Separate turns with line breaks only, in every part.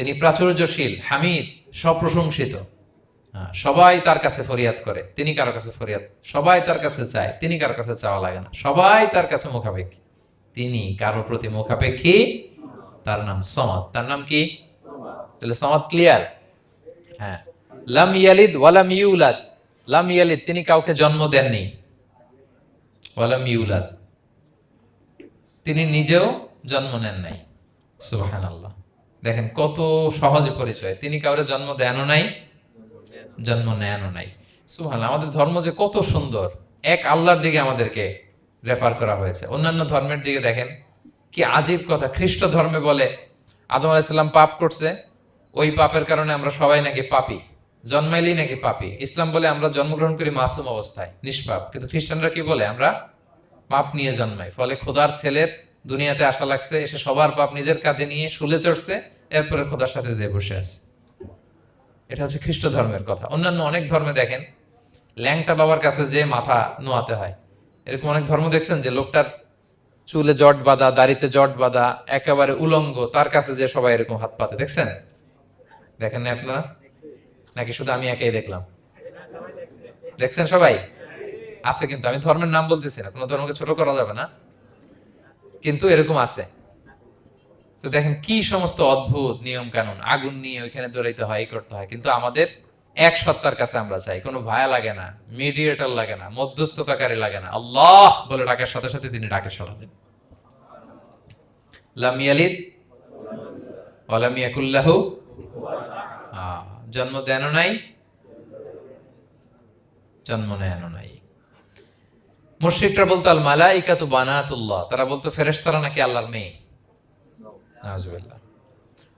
তিনি প্রাচুর্যশীল হামিদ সপ্রশংসিত হ্যাঁ, সবাই তার কাছে ফরিয়াদ করে। তিনি কারও কাছে ফরিয়াদ সবাই তার কাছে চায়। তিনি কারও কাছে চাওয়া লাগে না। সবাই তার কাছে মুখাপেক্ষী। তিনি কারও প্রতি মুখাপেক্ষী তার নাম সমাদ। তার নাম কি? তাহলে সমাদ ক্লিয়ার হ্যাঁ। লাম ইয়ালিদ ওয়ালাম ইউলাদ। লাম ইয়ালিদ তিনি কাউকে জন্ম দেননি। ওয়ালাম ইউলাদ। তিনি নিজেও জন্ম নেন নাই। সুবহান আল্লাহ দেখেন, কত সহজে পরিচয়। তিনি কাউরে জন্ম দেনও নাই, জন্ম নেনও নাই। সুবহান আমাদের ধর্ম যে কত সুন্দর। এক আল্লাহর দিকে আমাদেরকে রেফার করা হয়েছে। অন্যান্য ধর্মের দিকে দেখেন, কি আজীব কথা। খ্রিস্ট ধর্মে বলে, আদম আলাইসাল্লাম পাপ করছে, ওই পাপের কারণে আমরা সবাই নাকি পাপি। জন্মাইলেই নাকি পাপি। ইসলাম বলে, আমরা জন্মগ্রহণ করি মাসুম অবস্থায়, নিষ্পাপ। কিন্তু খ্রিস্টানরা কি বলে, আমরা পাপ নিয়ে জন্মাই। ফলে খোদার ছেলের দুনিয়াতে আসা লাগছে, এসে সবার পাপ নিজের কাঁধে নিয়ে শুলে চড়ছে, এরপরে খোদার সাথে যে বসে আছে। এটা হচ্ছে খ্রিস্ট ধর্মের কথা। অন্যান্য অনেক ধর্মে দেখেন, ল্যাংটা বাবার কাছে যে মাথা নোয়াতে হয়। এরকম অনেক ধর্ম দেখছেন যে লোকটার চুলে জট বাঁধা, দাড়িতে জট বাঁধা, একেবারে উলঙ্গ, তার কাছে যে সবাই এরকম হাত পাতে। দেখছেন? দেখেন না আপনারা? নাকি শুধু আমি একাই দেখলাম? দেখছেন সবাই? আছে কিন্তু, আমি ধর্মের নাম বলতেছি না, কোনো ধর্মকে ছোট করা যাবে না। কিন্তু এরকম আছে। তো দেখেন কি সমস্ত অদ্ভুত নিয়ম কানুন আগুন নিয়ে ওইখানে দৌড়াইতে হয় করতে হয়। কিন্তু আমাদের এক সত্তার কাছে আমরা চাই কোনো ভায়া লাগে না মিডিয়েটার লাগে না মধ্যস্থতাকারী লাগে না। আল্লাহ বলে ডাকার সাথে সাথে তিনি ডাকে সাড়া দেন। লাম ইয়ালিদ ওয়ালাম ইয়াকুল্লাহু আহ, জন্ম দেন নাই জন্ম নেন নাই। মুশরিকরা বলতো আল মালাইকাতু বানাতুল্লাহ। তারা বলতো, ফেরেশতারা নাকি আল্লাহর মেয়ে? নাউজুবিল্লাহ।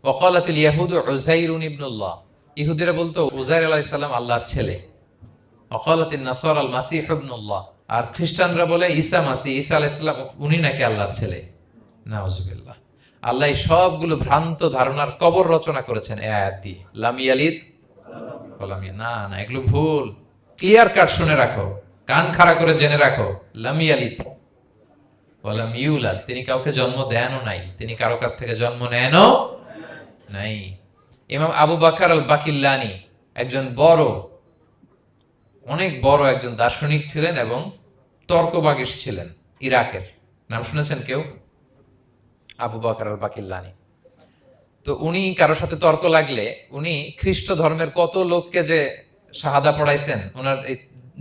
ওয়াকালাতিল ইয়াহুদু উযাইরুন ইবনুল্লাহ। ইহুদিরা বলতো, উযাইর আলাইহিস সালাম আল্লাহর ছেলে। ওয়াকালাতিন নাসার আল মাসিহ ইবনুল্লাহ। আর খ্রিস্টানরা বলে, ঈসা মাসিহ। ঈসা আলাইহিস সালাম, উনি নাকি আল্লাহর ছেলে? নাউজুবিল্লাহ। আল্লাহ সবগুলো ভ্রান্ত ধারণার কবর রচনা করেছেন এ আয়াত দিয়ে। লাম ইয়ালিদ, না না, এগুলো ভুল। ক্লিয়ার কাট শুনে রাখো। কান খাড়া করে জেনে রাখো, লাম ইউলাদ। তিনি কাউকে জন্ম দেনও নাই। তিনি কারও কাছ থেকে জন্ম নেনও নাই। ইমাম আবু বাকার আল বাকিল্লানি একজন বড়, অনেক বড় একজন দার্শনিক ছিলেন এবং তর্কবাগিস ছিলেন ইরাকের। নাম শুনেছেন কেউ? আবু বাকার আল বাকিল্লানি তো উনি কারোর সাথে তর্ক লাগলে উনি খ্রিস্ট ধর্মের কত লোককে যে শাহাদা পড়াইছেন, ওনার এই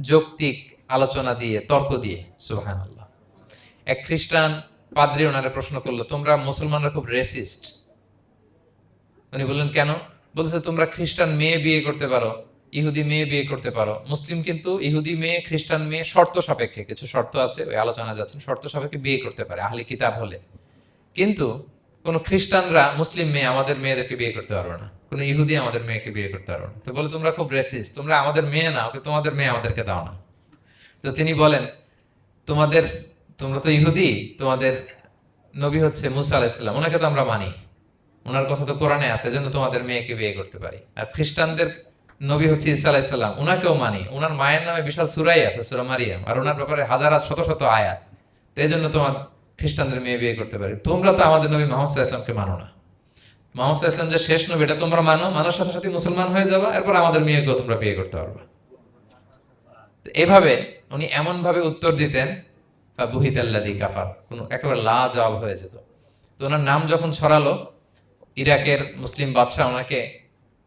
যৌক্তিক আলোচনা দিয়ে, তর্ক দিয়ে সুবাহান আল্লাহ এক খ্রিস্টান পাদ্রি ওনারা প্রশ্ন করল, তোমরা মুসলমানরা খুব রেসিস্ট উনি বললেন, কেন? বলছে, তোমরা খ্রিস্টান মেয়ে বিয়ে করতে পারো, ইহুদি মেয়ে বিয়ে করতে পারো। মুসলিম কিন্তু ইহুদি মেয়ে, খ্রিস্টান মেয়ে শর্ত সাপেক্ষে, কিছু শর্ত আছে, ওই আলোচনা যাচ্ছেন, শর্ত সাপেক্ষে বিয়ে করতে পারে, আহলি কিতাব হলে। কিন্তু কোন খ্রিস্টানরা মুসলিম মেয়ে আমাদের মেয়েদেরকে বিয়ে করতে পারবে না। কোনো ইহুদি আমাদের মেয়েকে বিয়ে করতে পারবে না। তো বলে, তোমরা খুব রেসিস তোমরা আমাদের মেয়ে না, ওকে তোমাদের মেয়ে আমাদেরকে দাও না। তো তিনি বলেন, তোমাদের, তোমরা তো ইহুদি, তোমাদের নবী হচ্ছে মুসা আলাইসাল্লাম ওনাকে তো আমরা মানি। ওনার কথা তো কোরআনে আছে, এজন্য তোমাদের মেয়েকে বিয়ে করতে পারি। আর খ্রিস্টানদের নবী হচ্ছে ইসা আলাইসাল্লাম ওনাকেও মানি। ওনার মায়ের নামে বিশাল সুরাই আছে, সুরা মারিয়াম, আর ওনার ব্যাপারে হাজার শত শত আয়াত। তো এই জন্য তোমার খ্রিস্টানদের মেয়ে বিয়ে করতে পারি। তোমরা তো আমাদের নবী মোহাম্মদ ইসলামকে মানো না। মোহাম্মদ ইসলাম যে শেষ নবী, এটা তোমরা মানো, মানার সাথে সাথে মুসলমান হয়ে যাবা, এরপর আমাদের মেয়েকেও তোমরা বিয়ে করতে পারবা। এভাবে উনি এমন ভাবে উত্তর দিতেন বা বুহিত আল্লাদি কাফার, কোনো একেবারে লা জবাব হয়ে যেত। তো ওনার নাম যখন ছড়ালো, ইরাকের মুসলিম বাদশাহ ওনাকে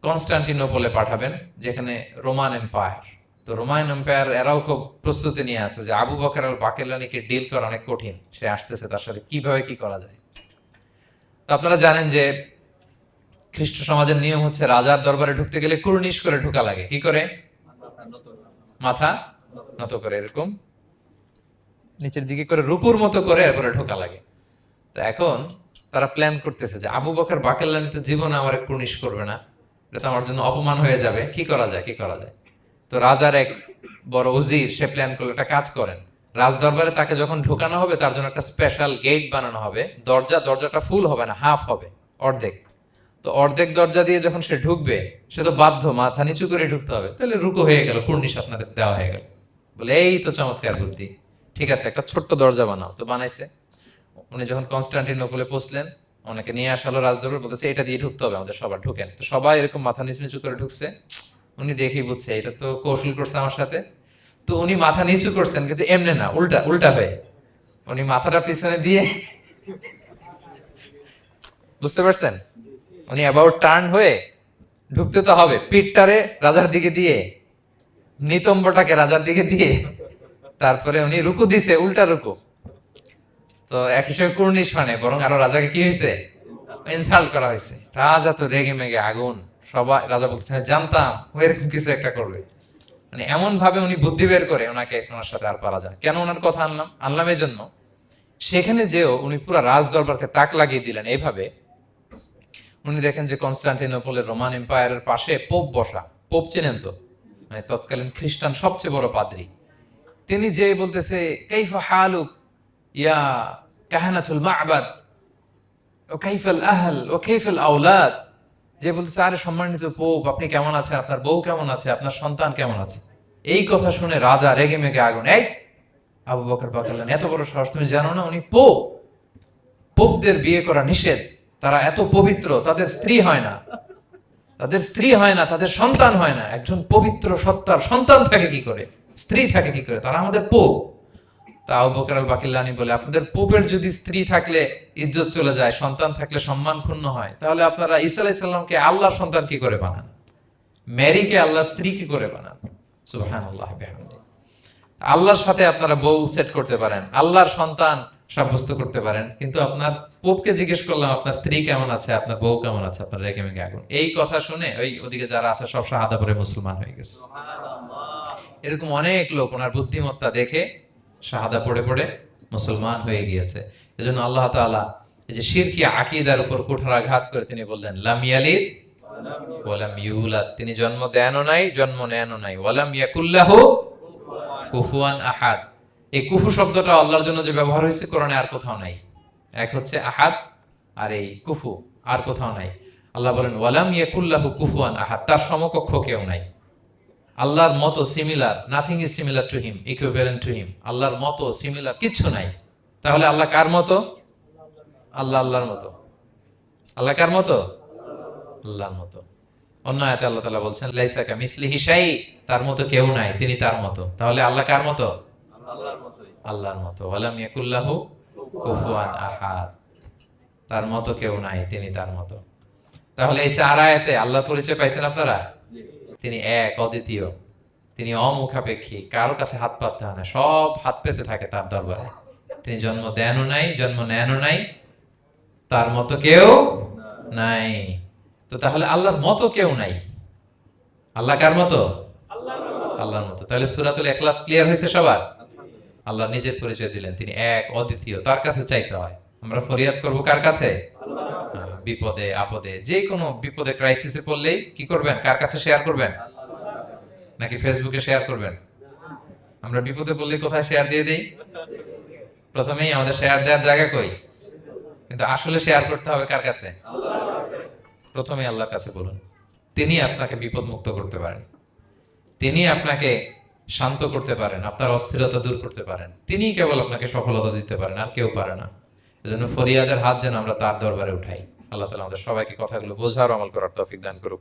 কনস্টান্টিনোপলে পাঠাবেন, যেখানে রোমান এম্পায়ার। তো রোমান এম্পায়ার এরাও খুব প্রস্তুতি নিয়ে আছে যে আবু বকর আল বাকেলানিকে ডিল করা অনেক কঠিন। সে আসতেছে তার সাথে। কীভাবে কি করা যায়? তো আপনারা জানেন যে খ্রিস্ট সমাজের নিয়ম হচ্ছে রাজার দরবারে ঢুকতে গেলে কুর্নিশ করে ঢুকা লাগে। কি করে? মাথা নত করে, এরকম। নিচের দিকে করে রূপুর মতো করে এরপরে ঢোকা লাগে। তো এখন তারা প্ল্যান করতেছে যে আবু বকর বাকেল্লানি তো জীবনে আমার কুর্নিশ করবে না। এটা তো আমার জন্য অপমান হয়ে যাবে। কি করা যায়? কি করা যায়? তো রাজার এক বড় উজির, সে প্ল্যান করল একটা কাজ করেন। রাজ দরবারে তাকে যখন ঢোকানো হবে, তার জন্য একটা স্পেশাল গেট বানানো হবে। দরজা, দরজাটা ফুল হবে না হাফ হবে, অর্ধেক। তো অর্ধেক দরজা দিয়ে যখন সে ঢুকবে, সে তো বাধ্য, মাথা নিচু করে ঢুকতে হবে। তাহলে রুকো হয়ে গেল, কুর্নিশ আপনাদের দেওয়া হয়ে গেল। বলে, এই তো চমৎকার বুদ্ধি। ঠিক আছে, একটা ছোট্ট দরজা বানাও। তো বানাইছে। উনি যখন কনস্টান্টিনোপলে পৌঁছলেন অনেকে নিয়ে আসালো রাজদরবার, বলতেছে, এটা দিয়ে ঢুকতে হবে আমাদের সবার, ঢুকেন। তো সবাই এরকম মাথা নিচু নিচু করে ঢুকছে। উনি দেখেই বুঝছে এটা তো কৌশল করছে আমার সাথে। তো উনি মাথা নিচু করছেন কিন্তু এমনি না উল্টা উল্টা হয়ে। উনি মাথাটা পিছনে দিয়ে বুঝতে পারছেন? উনি অ্যাবাউট টার্ন হয়ে ঢুকতে তো হবে পিঠটারে রাজার দিকে দিয়ে নিতম্বটাকে রাজার দিকে দিয়ে তারপরে উনি রুকু দিছে উল্টা রুকু। তো এক হিসেবে কুর্নিশ মানে বরং আরও রাজাকে কি হয়েছে? ইনসাল্ট করা হয়েছে। রাজা তো রেগে মেগে আগুন। সবাই রাজা বলতেছে জানতাম ও এরকম কিছু একটা করবে। মানে এমন ভাবে উনি বুদ্ধি বের করে ওনাকে ওনার সাথে আর পারা যায়। কেন ওনার কথা আনলাম? আনলাম এই জন্য। সেখানে যেও উনি পুরো রাজ দরবারকে তাক লাগিয়ে দিলেন এইভাবে। উনি দেখেন যে কনস্টান্টিনোপলের রোমান এম্পায়ারের পাশে পোপ বসা। পোপ চেনেন তো? মানে তৎকালীন খ্রিস্টান সবচেয়ে বড় পাদ্রী। তিনি যে বলতেছে, কাইফা হালুক ইয়া কাহানাতুল মা'বাদ? ও কাইফাল আহল? ও কাইফাল আওলাদ? যে বলতেছে আরে সম্মানিত পোপ, আপনি কেমন আছেন? আপনার বউ কেমন আছে? আপনার সন্তান কেমন আছে? এই কথা শুনে রাজা রেগে মেগে আগুন। এই, আবু বকর বাকাল্লান এত বড় সাহস, তুমি জানো না, উনি পোপ। পোপদের বিয়ে করা নিষেধ। তারা এত পবিত্র, তাদের স্ত্রী হয় না। তাদের স্ত্রী হয় না, তাদের সন্তান হয় না। একজন পবিত্র সত্তার সন্তান থাকে কি করে? স্ত্রী থাকে কি করে? তারা আমাদের পোপ। তা আবু বকর আল বাকিল্লানি বলে আপনাদের পোপের যদি স্ত্রী থাকলে ইজ্জত চলে যায় সন্তান থাকলে সম্মান ক্ষুণ্ণ হয় তাহলে আপনারা ঈসা আলাইসাল্লামকে আল্লাহর সন্তান কি করে বানান? ম্যারিকে আল্লাহর স্ত্রী কি করে বানান? সুবহানাল্লাহ বিহামদিহি। আল্লাহর সাথে আপনারা বউ সেট করতে পারেন আল্লাহর সন্তান সাব্যস্ত করতে পারেন কিন্তু আপনার পোপকে জিজ্ঞেস করলাম আপনার স্ত্রী কেমন আছে আপনার বউ কেমন আছে আপনার রেগে মেগে আগুন। এই কথা শুনে ওই ওদিকে যারা আছে সব শাহাদা পরে মুসলমান হয়ে গেছে। এরকম অনেক লোক ওনার বুদ্ধিমত্তা দেখে শাহাদা পড়ে পড়ে মুসলমান হয়ে গিয়েছে। এজন্য আল্লাহ তাআলা এই যে শিরকি আকিদার উপর কুঠারাঘাত করে তিনি বললেন, লাম ইয়ালিদ ওয়ালাম ইউলাদ। তিনি জন্ম দেনও নাই, জন্ম নেনও নাই। ওয়ালাম ইয়াকুল্লাহু কুফুয়ান আহাদ। এই কুফু শব্দটা আল্লাহর জন্য যে ব্যবহার হয়েছে কোরআনে আর কোথাও নাই। এক হচ্ছে আহাদ আর এই কুফু আর কোথাও নাই। আল্লাহ বলেন ওয়ালাম ইয়াকুল্লাহু কুফুয়ান আহাদ। তার সমকক্ষ কেউ নাই। আল্লাহর মতো similar nothing is similar to him equivalent to him আল্লাহর মতো সিমিলার কিচ্ছু নাই। তাহলে আল্লাহ কার মতো? আল্লাহ আল্লাহর মতো। আল্লাহ কার মতো? আল্লাহর মতো। অন্য আয়াতে আল্লাহ তাআলা বলছেন, লাইসা কামিসলিহি শাই তার মতো কেউ নাই, তিনি তার মতো। তাহলে আল্লাহ কার মতো? আল্লাহর মতো। ওয়ালাম ইয়াকুল্লাহু কুফুয়ান আহাদ। তার মতো কেউ নাই, তিনি তার মতো। তাহলে এই চার আয়াতে আল্লাহ পরিচয় পাইছেন আপনারা? তিনি এক, অদ্বিতীয়। তিনি অমুখাপেক্ষী, কারও কাছে হাত পাততে হয় না, সব হাত পেতে থাকে তার দরবারে। তিনি জন্ম দেনও নাই, জন্ম নেনও নাই, তার মতো কেউ নাই। তো তাহলে আল্লাহর মতো কেউ নাই? আল্লাহ কার মতো? আল্লাহর মতো। তাহলে সুরাতুল এখলাস ক্লিয়ার হয়েছে সবার? আল্লাহ নিজের পরিচয় দিলেন, তিনি এক, অদ্বিতীয়, তার কাছে চাইতে হয়। আমরা ফরিয়াদ করব কার কাছে? বিপদে, আপদে, যে কোনো বিপদে ক্রাইসিসে পড়লেই কি করবেন? কার কাছে শেয়ার করবেন? নাকি ফেসবুকে শেয়ার করবেন? আমরা বিপদে পড়লে কোথায় শেয়ার দিয়ে দেই? প্রথমেই আমাদের শেয়ার দেওয়ার জায়গা কই? কিন্তু আসলে শেয়ার করতে হবে কার কাছে? প্রথমে আল্লাহর কাছে বলুন। তিনি আপনাকে বিপদ মুক্ত করতে পারেন। তিনি আপনাকে শান্ত করতে পারেন, আপনার অস্থিরতা দূর করতে পারেন। তিনিই কেবল আপনাকে সফলতা দিতে পারেন, আর কেউ পারে না। এজন্য ফরিয়াদের হাত যেন আমরা তার দরবারে উঠাই। আল্লাহ তালা আমাদের সবাইকে কথাগুলো বোঝার আমল করার তফিক দান করুক।